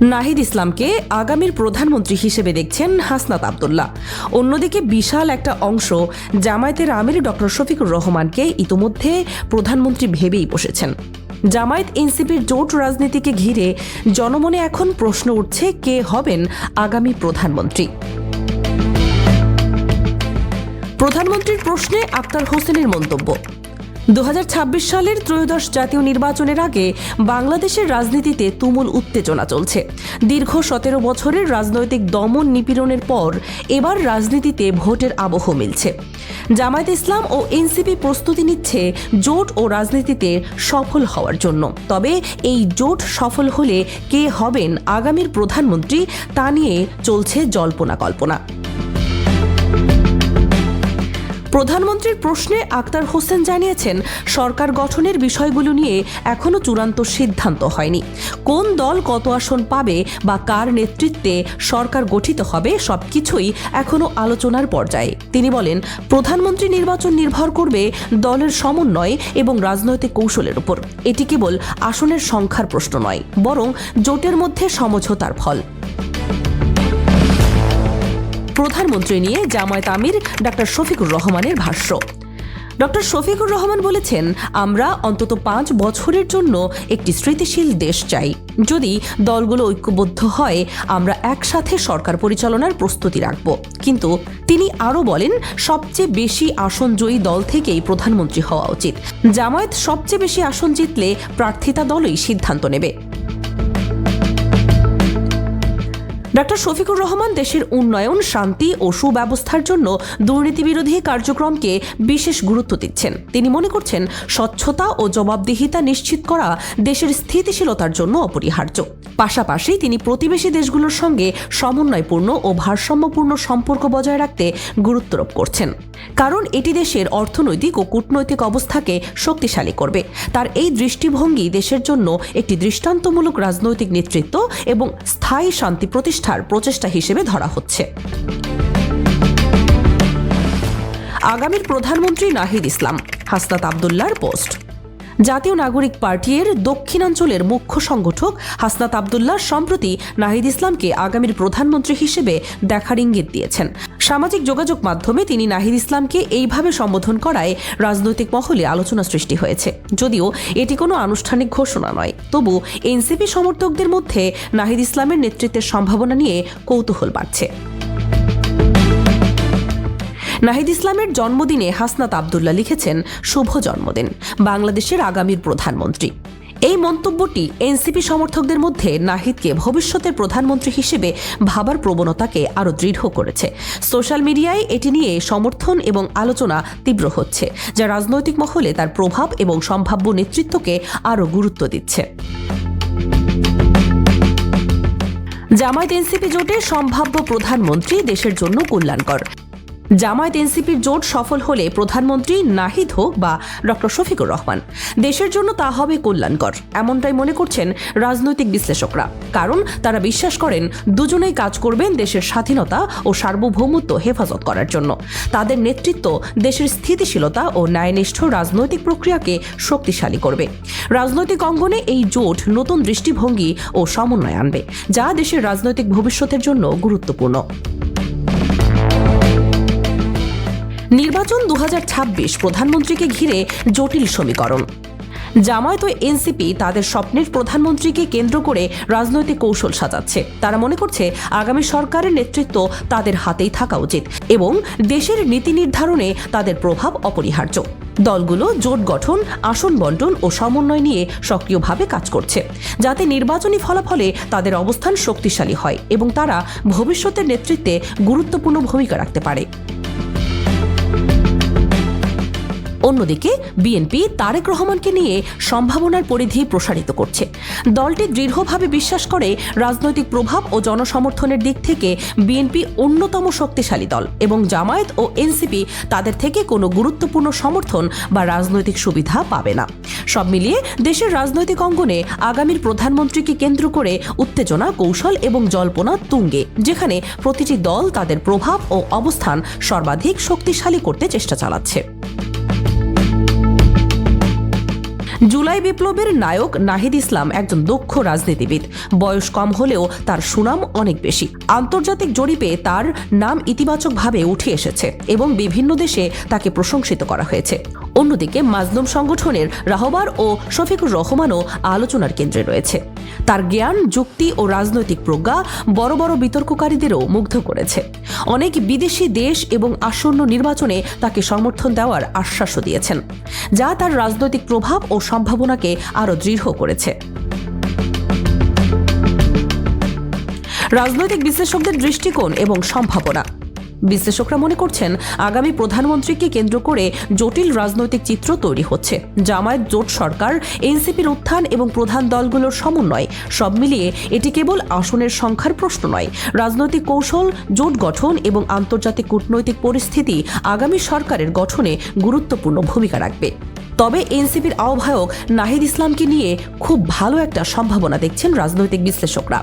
নাহিদ ইসলামকে আগামীর প্রধানমন্ত্রী হিসেবে দেখছেন হাসনাত আবদুল্লাহ। অন্যদিকে বিশাল একটা অংশ জামায়াতের আমির ডক্টর শফিকুর রহমানকে ইতোমধ্যে প্রধানমন্ত্রী ভেবেই বসেছেন। জামায়াত এনসিপির জোট রাজনীতিকে ঘিরে জনমনে এখন প্রশ্ন উঠছে কে হবেন আগামী প্রধানমন্ত্রী। প্রধানমন্ত্রীর প্রশ্নে আক্তার হোসেনের মন্তব্য। দু হাজার ছাব্বিশ সালের ত্রয়োদশ জাতীয় নির্বাচনের আগে বাংলাদেশের রাজনীতিতে তুমুল উত্তেজনা চলছে। দীর্ঘ সতেরো বছরের রাজনৈতিক দমন নিপীড়নের পর এবার রাজনীতিতে ভোটের আবহ মিলছে। জামায়াত ইসলাম ও এনসিপি প্রস্তুতি নিচ্ছে জোট ও রাজনীতিতে সফল হওয়ার জন্য। তবে এই জোট সফল হলে কে হবেন আগামীর প্রধানমন্ত্রী তা নিয়ে চলছে জল্পনা কল্পনা। প্রধানমন্ত্রীর প্রশ্নে আক্তার হোসেন জানিয়েছেন, সরকার গঠনের বিষয়গুলো নিয়ে এখনও চূড়ান্ত সিদ্ধান্ত হয়নি। কোন দল কত আসন পাবে বা কার নেতৃত্বে সরকার গঠিত হবে সবকিছুই এখনও আলোচনার পর্যায়ে। তিনি বলেন, প্রধানমন্ত্রী নির্বাচন নির্ভর করবে দলের সমন্বয় এবং রাজনৈতিক কৌশলের উপর। এটি কেবল আসনের সংখ্যার প্রশ্ন নয়, বরং জোটের মধ্যে সমঝোতার ফল। প্রধানমন্ত্রী নিয়ে জামায়াত আমির ডাক্তার শফিকুর রহমানের ভাষ্য। ডক্টর শফিকুর রহমান বলেছেন, আমরা অন্তত পাঁচ বছরের জন্য একটি স্মৃতিশীল দেশ চাই। যদি দলগুলো ঐক্যবদ্ধ হয়, আমরা একসাথে সরকার পরিচালনার প্রস্তুতি রাখব। কিন্তু তিনি আরও বলেন, সবচেয়ে বেশি আসন জয়ী দল থেকেই প্রধানমন্ত্রী হওয়া উচিত। জামায়াত সবচেয়ে বেশি আসন জিতলে প্রার্থিতা দলই সিদ্ধান্ত নেবে। ডক্টর শফিকুর রহমান দেশের উন্নয়ন, শান্তি ও সুব্যবস্থার জন্য দুর্নীতি বিরোধী কার্যক্রমকে বিশেষ গুরুত্ব দিচ্ছেন। তিনি মনে করছেন, স্বচ্ছতা ও জবাবদিহিতা নিশ্চিত করা দেশের স্থিতিশীলতার জন্য অপরিহার্য। পাশাপাশি তিনি প্রতিবেশী দেশগুলোর সঙ্গে সমন্বয়পূর্ণ ও ভারসাম্যপূর্ণ সম্পর্ক বজায় রাখতে গুরুত্বারোপ করছেন। কারণ এটি দেশের অর্থনৈতিক ও কূটনৈতিক অবস্থাকে শক্তিশালী করবে। তার এই দৃষ্টিভঙ্গি দেশের জন্য একটি দৃষ্টান্তমূলক রাজনৈতিক নেতৃত্ব এবং স্থায়ী শান্তি প্রতিষ্ঠার প্রচেষ্টা হিসেবে ধরা হচ্ছে। আগামীর প্রধানমন্ত্রী নাহিদ ইসলাম হাসনাত আবদুল্লার পোস্ট। জাতীয় নাগরিক পার্টির দক্ষিণাঞ্চলের মুখ্য সংগঠক হাসনাত আবদুল্লাহ সম্প্রতি নাহিদ ইসলামকে আগামীর প্রধানমন্ত্রী হিসেবে দেখার ইঙ্গিত দিয়েছেন। সামাজিক যোগাযোগ মাধ্যমে তিনি নাহিদ ইসলামকে এইভাবে সম্বোধন করায় রাজনৈতিক মহলে আলোচনা সৃষ্টি হয়েছে। যদিও এটি কোনো আনুষ্ঠানিক ঘোষণা নয়। তবু এনসিপি সমর্থকদের মধ্যে নাহিদ ইসলামের নেতৃত্বের সম্ভাবনা নিয়ে কৌতূহল বাড়ছে। নাহিদ ইসলামের জন্মদিনে হাসনাত আবদুল্লাহ লিখেছেন, শুভ জন্মদিন বাংলাদেশের আগামীর প্রধানমন্ত্রী। এই মন্তব্যটি এনসিপি সমর্থকদের মধ্যে নাহিদকে ভবিষ্যতের প্রধানমন্ত্রী হিসেবে ভাবার প্রবণতাকে আরও দৃঢ় করেছে। সোশ্যাল মিডিয়ায় এটি নিয়ে সমর্থন এবং আলোচনা তীব্র হচ্ছে, যা রাজনৈতিক মহলে তার প্রভাব এবং সম্ভাব্য নেতৃত্বকে আরও গুরুত্ব দিচ্ছে। জামায়াত এনসিপি জোটে সম্ভাব্য প্রধানমন্ত্রী দেশের জন্য কল্যাণকর। জামায়াত এনসিপির জোট সফল হলে প্রধানমন্ত্রী নাহিদ হোক বা ডক্টর শফিকুর রহমান। দেশের জন্য তা হবে কল্যাণকর, এমনটাই মনে করছেন রাজনৈতিক বিশ্লেষকরা। কারণ তারা বিশ্বাস করেন, দুজনেই কাজ করবেন দেশের স্বাধীনতা ও সার্বভৌমত্ব হেফাজত করার জন্য। তাদের নেতৃত্ব দেশের স্থিতিশীলতা ও ন্যায়নিষ্ঠ রাজনৈতিক প্রক্রিয়াকে শক্তিশালী করবে। রাজনৈতিক অঙ্গনে এই জোট নতুন দৃষ্টিভঙ্গি ও সমন্বয় আনবে, যা দেশের রাজনৈতিক ভবিষ্যতের জন্য গুরুত্বপূর্ণ। নির্বাচন দু হাজার ছাব্বিশ প্রধানমন্ত্রীকে ঘিরে জটিল সমীকরণ। জামায়াত ও এনসিপি তাদের স্বপ্নের প্রধানমন্ত্রীকে কেন্দ্র করে রাজনৈতিক কৌশল সাজাচ্ছে। তারা মনে করছে আগামী সরকারের নেতৃত্ব তাদের হাতেই থাকা উচিত এবং দেশের নীতি নির্ধারণে তাদের প্রভাব অপরিহার্য। দলগুলো জোট গঠন, আসন বন্টন ও সমন্বয় নিয়ে সক্রিয়ভাবে কাজ করছে। যাতে নির্বাচনী ফলাফলে তাদের অবস্থান শক্তিশালী হয় এবং তারা ভবিষ্যতের নেতৃত্বে গুরুত্বপূর্ণ ভূমিকা রাখতে পারে। অন্যদিকে বিএনপি তারেক রহমানকে নিয়ে সম্ভাবনার পরিধি প্রসারিত করছে। দলটি দৃঢ়ভাবে বিশ্বাস করে রাজনৈতিক প্রভাব ও জনসমর্থনের দিক থেকে বিএনপি অন্যতম শক্তিশালী দল এবং জামায়াত ও এনসিপি তাদের থেকে কোনো গুরুত্বপূর্ণ সমর্থন বা রাজনৈতিক সুবিধা পাবে না। সব মিলিয়ে দেশের রাজনৈতিক অঙ্গনে আগামীর প্রধানমন্ত্রীকে কেন্দ্র করে উত্তেজনা, কৌশল এবং জল্পনা তুঙ্গে, যেখানে প্রতিটি দল তাদের প্রভাব ও অবস্থান সর্বাধিক শক্তিশালী করতে চেষ্টা চালাচ্ছে। জুলাই বিপ্লবের নায়ক নাহিদ ইসলাম একজন দক্ষ রাজনীতিবিদ। বয়স কম হলেও তার সুনাম অনেক বেশি। আন্তর্জাতিক জরিপে তার নাম ইতিবাচকভাবে উঠে এসেছে এবং বিভিন্ন দেশে তাকে প্রশংসিত করা হয়েছে। অন্যদিকে মাজলুম সংগঠনের রাহবার ও শফিকুর রহমানও আলোচনার কেন্দ্রে রয়েছে। তার জ্ঞান, যুক্তি ও রাজনৈতিক প্রজ্ঞা বড় বড় বিতর্ককারীদেরও মুগ্ধ করেছে। অনেক বিদেশি দেশ এবং আসন্ন নির্বাচনে তাকে সমর্থন দেওয়ার আশ্বাসও দিয়েছেন। যা তার রাজনৈতিক প্রভাব ও সম্ভাবনাকে আরও দৃঢ় করেছে। রাজনৈতিক বিশ্লেষকদের দৃষ্টিকোণ এবং সম্ভাবনা। বিশ্লেষকরা মনে করছেন, আগামী প্রধানমন্ত্রীকে কেন্দ্র করে জটিল রাজনৈতিক চিত্র তৈরি হচ্ছে। জামায়াত, জোট সরকার, এনসিপির উত্থান এবং প্রধান দলগুলোর সমন্বয়, সব মিলিয়ে এটি কেবল আসনের সংখ্যার প্রশ্ন নয়। রাজনৈতিক কৌশল, জোট গঠন এবং আন্তর্জাতিক কূটনৈতিক পরিস্থিতি আগামী সরকারের গঠনে গুরুত্বপূর্ণ ভূমিকা রাখবে। তবে এনসিপির আহ্বায়ক নাহিদ ইসলামকে নিয়ে খুব ভালো একটা সম্ভাবনা দেখছেন রাজনৈতিক বিশ্লেষকরা।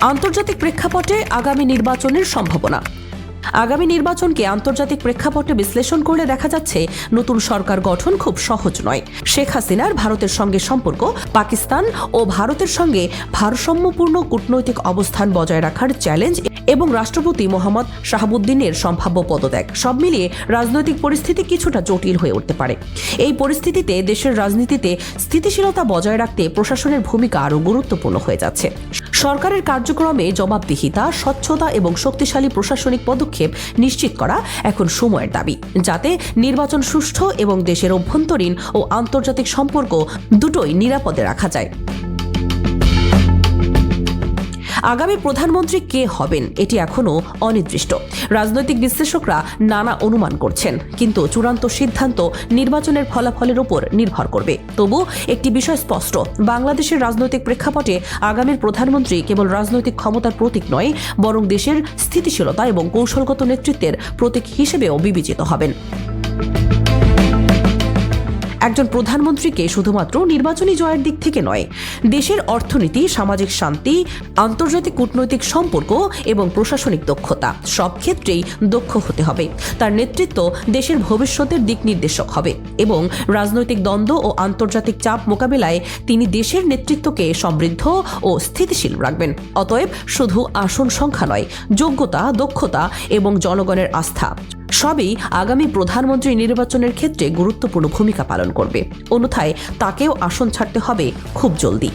আন্তর্জাতিক প্রেক্ষাপটে আগামী নির্বাচনের সম্ভাবনা। আগামী নির্বাচনকে আন্তর্জাতিক প্রেক্ষাপটে বিশ্লেষণ করলে দেখা যাচ্ছে নতুন সরকার গঠন খুব সহজ নয়। শেখ হাসিনার ভারতের সঙ্গে সম্পর্ক, পাকিস্তান ও ভারতের সঙ্গে ভারসাম্যপূর্ণ কূটনৈতিক অবস্থান বজায় রাখার চ্যালেঞ্জ এবং রাষ্ট্রপতি মোহাম্মদ শাহাবুদ্দিনের সম্ভাব্য পদত্যাগ। সব মিলিয়ে রাজনৈতিক পরিস্থিতি কিছুটা জটিল হয়ে উঠতে পারে। এই পরিস্থিতিতে দেশের রাজনীতিতে স্থিতিশীলতা বজায় রাখতে প্রশাসনের ভূমিকা আরও গুরুত্বপূর্ণ হয়ে যাচ্ছে। সরকারের কার্যক্রমে জবাবদিহিতা, স্বচ্ছতা এবং শক্তিশালী প্রশাসনিক পদক্ষেপ নিশ্চিত করা এখন সময়ের দাবি। যাতে নির্বাচন সুষ্ঠু এবং দেশের অভ্যন্তরীণ ও আন্তর্জাতিক সম্পর্ক দুটোই নিরাপদে রাখা যায়। আগামী প্রধানমন্ত্রী কে হবেন? এটি এখনও অনির্দিষ্ট। রাজনৈতিক বিশ্লেষকরা নানা অনুমান করছেন, কিন্তু চূড়ান্ত সিদ্ধান্ত নির্বাচনের ফলাফলের উপর নির্ভর করবে। তবু একটি বিষয় স্পষ্ট, বাংলাদেশের রাজনৈতিক প্রেক্ষাপটে আগামীর প্রধানমন্ত্রী কেবল রাজনৈতিক ক্ষমতার প্রতীক নয়, বরং দেশের স্থিতিশীলতা এবং কৌশলগত নেতৃত্বের প্রতীক হিসেবেও বিবেচিত হবেন। একজন প্রধানমন্ত্রীকে শুধুমাত্র নির্বাচনী জয়ের দিক থেকে নয়, দেশের অর্থনীতি, সামাজিক শান্তি, আন্তর্জাতিক কূটনৈতিক সম্পর্ক এবং প্রশাসনিক দক্ষতা, সব ক্ষেত্রেই দক্ষ হতে হবে। তার নেতৃত্ব দেশের ভবিষ্যতের দিক নির্দেশক হবে এবং রাজনৈতিক দ্বন্দ্ব ও আন্তর্জাতিক চাপ মোকাবেলায় তিনি দেশের নেতৃত্বকে সমৃদ্ধ ও স্থিতিশীল রাখবেন। অতএব শুধু আসন সংখ্যা নয়, যোগ্যতা, দক্ষতা এবং জনগণের আস্থা সবই আগামী প্রধানমন্ত্রী নির্বাচনের ক্ষেত্রে গুরুত্বপূর্ণ ভূমিকা পালন করবে। অন্যথায় তাকেও আসন ছাড়তে হবে খুব জলদি।